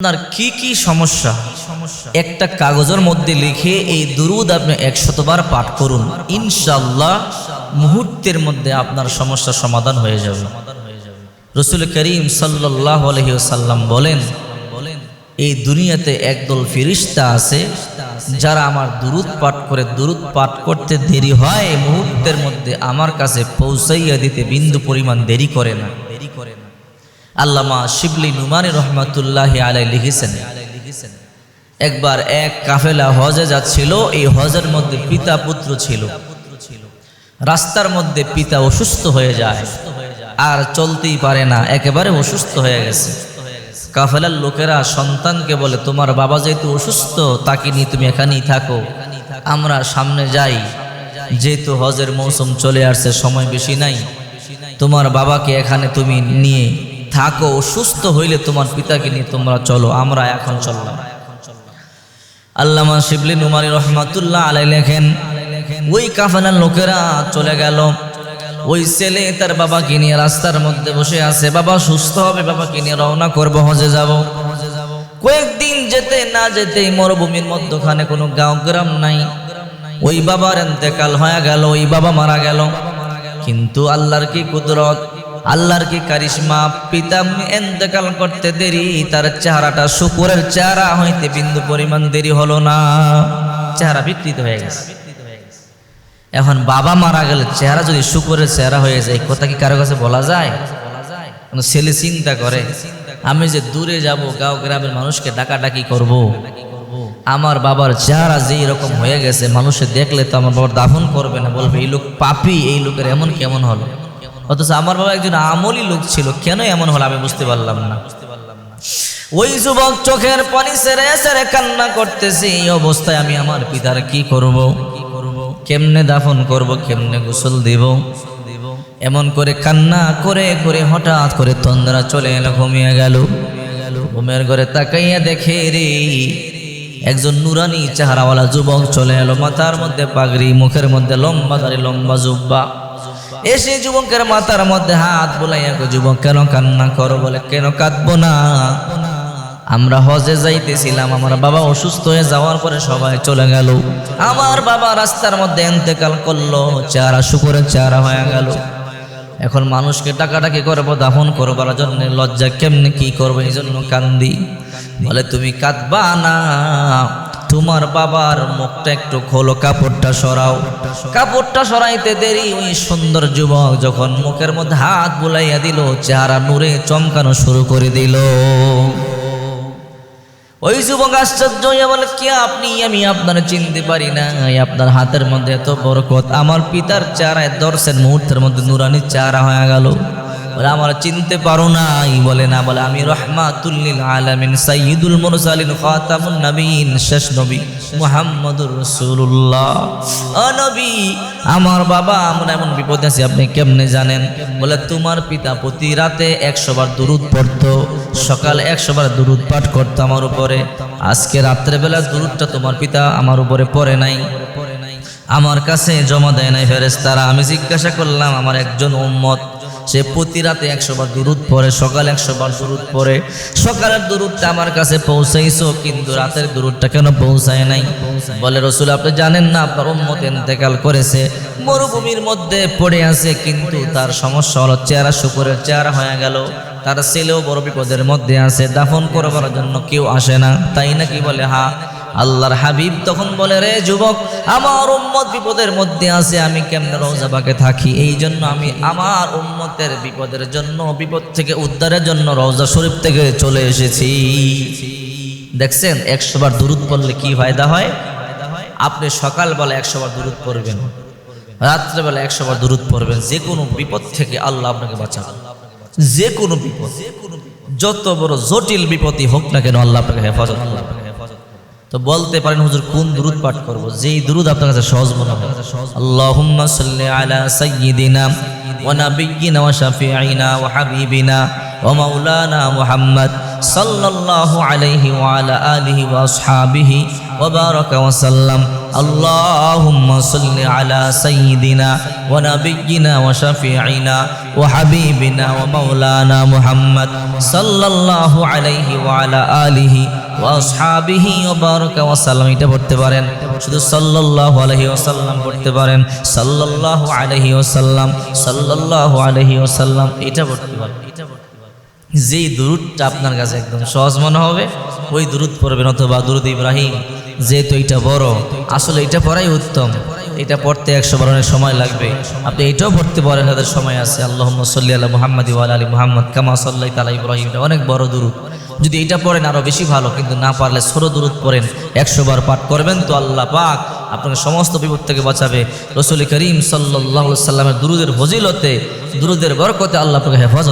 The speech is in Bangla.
আপনার কি কি সমস্যা? একটা কাগজের মধ্যে লিখে এই দুরুদ আপনি একশতবার পাঠ করুন। ইনশাল্লাহ মুহূর্তের মধ্যে আপনার সমস্যার সমাধান হয়ে যাবে। রসুল করিম সাল্লাহ সাল্লাম বলেন, এই দুনিয়াতে একদল ফিরিস্তা আছে, যারা আমার দুরুদ পাঠ করে দুরুদ পাঠ করতে দেরি হয় মুহূর্তের মধ্যে আমার কাছে পৌঁছাইয়া দিতে বিন্দু পরিমাণ দেরি করে না। আল্লামা শিবলি নুমানি রহমাতুল্লাহ আলাই লিখেছেন, একবার এক কাফেলা হজে যাচ্ছিল, এই হজের মধ্যে পিতা পুত্র ছিল। রাস্তার মধ্যে পিতা অসুস্থ হয়ে যায়, আর চলতেই পারে না, একেবারে অসুস্থ হয়ে গেছে। কাফেলার লোকেরা সন্তানকে বলে, তোমার বাবা যেহেতু অসুস্থ, তাকে নিয়ে তুমি এখানেই থাকো। আমরা সামনে যাই। যেহেতু হজের মৌসুম চলে আসছে, সময় বেশি নাই। তোমার বাবাকে এখানে তুমি নিয়ে থাকো অসুস্থ হইলে তোমার পিতাকে নিয়ে তোমরা চলো, আমরা এখন চললাম। আল্লামা শিবলি নুমারি রহমাতুল্লাহ আলাই লেখেন, ওই কাফানার লোকেরা চলে গেল। ওই ছেলে তার বাবাকে নিয়ে রাস্তার মধ্যে বসে আছে। বাবা সুস্থ হবে, বাবাকে নিয়ে রওনা করব, হজে যাব। কয়েকদিন যেতে না যেতে মরুভূমির মধ্যখানে কোনো গাঁও গ্রাম নাই। ওই বাবার এতেকাল হয়ে গেল, ওই বাবা মারা গেল। কিন্তু আল্লাহর কি কুদরত? আল্লাহর কি কারিশমা? পিতা এতেকাল করতে দেরি, তার চেহারাটা শুকুরের চেহারা হইতে বিন্দু পরিমাণ দেরি হলো না। চেহারা বিকৃত হয়ে গেছে। এখন বাবা মারা গেলে চেহারা যদি শুকুরের চেহারা হয়ে যায়, কথা কি কারও কাছে বলা যায়? ছেলে চিন্তা করে, আমি যে দূরে যাব, গাঁও গ্রামের মানুষকে ডাকাডাকি করব। আমার বাবার চেহারা যেই রকম হয়ে গেছে, মানুষে দেখলে তো আমার বাবার দাফন করবে না, বলবে, এই লোক পাপি, এই লোকের এমন কেমন হলো? অথচ আমার বাবা একজন আমলি লোক ছিল। কেন এমন হলো আমি বুঝতে পারলাম না। ওই যুবক চোখের পানি সেরে সেরে কান্না করতেছে, এই অবস্থায় আমি আমার পিতার কি করব? কেমনে দাফন করব? কেমনে গোসল দেব? এমন করে কান্না করে করে হঠাৎ করে তন্দ্রা চলে এলো, ঘুমিয়ে গেল। ঘুমের ঘরে তাকাইয়া দেখে রে, একজন নুরানি চেহারাওয়ালা যুবক চলে এলো, মাথার মধ্যে পাগড়ি, মুখের মধ্যে লম্বা দাড়ি, লম্বা জুব্বা। এসে যুবকের মাথার মধ্যে হাত বোলাইয়া যুবক, কেন কান্না করো? বলে, কেন কাঁদবো না? আমরা হজে যাইতেছিলাম, আমার বাবা অসুস্থ হয়ে যাওয়ার পরে সবাই চলে গেল। আমার বাবা রাস্তার মধ্যে এন্তেকাল করল, চেহারা শুকুরের চেহারা হয়ে গেল। এখন মানুষকে টাকাটাকি করব, দাফন করবার জন্য লজ্জা কেমনে কি করব, এই জন্য কান্দি। বলে, তুমি কাঁদবা না। তোমার বাবার মুখটা একটু খোলো, কাপড়টা সরাও। কাপড়টা সরাইতে দেরি ওই সুন্দর যুবক যখন মুখের মধ্যে হাত বুলাইয়া দিল, চেহারা নূরে চমকানো শুরু করে দিল। ওই যুবক আশ্চর্য হইয়া বলে, কে আপনি? আমি আপনার চিনতে পারি না আপনার হাতের মধ্যে এত বরকত। আমার পিতার চারায় দর্শের মুহূর্তের মধ্যে নুরানির চারা হয়ে গেল। বলে আমার চিনতে পারো নাই, বলে না, বলে আমি রহমাতুল্লিল আলামিন সাইয়্যিদুল মুরসালিন খাতামুন নবীন, শেষ নবী মুহাম্মদুর রাসূলুল্লাহ। ও নবী, আমার বাবা আমরা এমন বিপদে আছি, আপনি কেমনে জানেন? বলে, তোমার পিতা প্রতি রাতে একশো বার দুরুদ পড়তো, সকালে একশো বার দুরুদ পাঠ করতো আমার উপরে। আজকে রাত্রেবেলা দুরুদটা তোমার পিতা আমার উপরে পড়ে নাই। আমার কাছে জমা দেয় নাই ফেরেস্তারা আমি জিজ্ঞাসা করলাম, আমার একজন উম্মত সে প্রতি রাতে একশো বার দুরুদ পড়ে, সকালে একশো বার দুরুদ পড়ে। সকালের দুরুদটা আমার কাছে পৌঁছাইছো, কিন্তু রাতের দুরুদটা কেন পৌঁছায় নাই? বলে রসুল, আপনি জানেন না, আপনার উম্মত ইন্তেকাল করেছে, মরুভূমির মধ্যে পড়ে আছে, কিন্তু তার সমস্যা হলো চেহারা শুকুরের চেহারা হয়ে গেল। তার ছেলেও বড় বিপদের মধ্যে আছে, দাফন করবার জন্য কেউ আসে না, তাই নাকি বলে, হা আল্লাহর হাবিব তখন বলে, রে যুবক, আমার উম্মত বিপদের মধ্যে আছে, আমি কেমনে রওজাবাকে থাকি? এই জন্য আমি আমার উম্মতের বিপদের জন্য, বিপদ থেকে উদ্ধারের জন্য রওজা শরীফ থেকে চলে এসেছি। দেখছেন, একশো বার দূরত পড়লে কি ফায়দা হয়? আপনি সকালবেলা একশো বার দূরত পড়বেন, রাত্রেবেলা একশো বার দূরত পড়বেন, যে কোনো বিপদ থেকে আল্লাহ আপনাকে বাঁচাবেন যে কোনো বিপদ যে কোনো যত বড় জটিল বিপদই হোক না কেন, আল্লাহ আপনাকে হেফাজত করবে তো বলতে পারেন হুজুর কোন দুরুদ পাঠ করব যেই দুরুদ আপনার কাছে সহজ মনে হয় আল্লাহুম্মা সাল্লি আলা সাইয়্যিদিনা ওয়া নাবিয়্যিনা ওয়া শাফিঈনা ওয়া হাবিবিনা ওয়া মাওলানা মুহাম্মদ সাল্লাল্লাহু আলাইহি ওয়া আলা আলিহি ওয়া আসহাবিহি ওয়া বারাকা ওয়া সাল্লাম اللهم صل على سيدنا ونبينا وشفيعنا وحبيبنا ومولانا محمد صلى الله عليه وعلى آله যে ওবারকা পারেন। শুধু আলাইহি পড়তে পারেন। পারেন। যেই দুরুদটা আপনার কাছে একদম সহজ মনে হবে, ওই দুরুদ পড়বেন অথবা দুরুদ ইব্রাহিম, যেহেতু এটা বড়, আসলে এটা পড়াই উত্তম। এটা পড়তে একশো বারণের সময় লাগবে। আপনি এটাও পড়তে পারেন, তাদের সময় আছে। আল্লাহ সাল্লি আল্লাহ মোহাম্মদ আলী মোহাম্মদ, কামা সাল্লাহ তালা ইব্রাহিম অনেক বড় দুরুদ। যদি এটা পড়েন আরও বেশি ভালো, কিন্তু না পারলে সরো দূরত পড়েন, একশো বার পাঠ করবেন তো আল্লাহ পাক আপনাকে সমস্ত বিপদ থেকে বাঁচাবে। রসুল করিম সাল্লাহ সাল্লামের দুরুদের ভজিলতে দুরুদের বরকতে আল্লাহ আপনাকে হেফাজত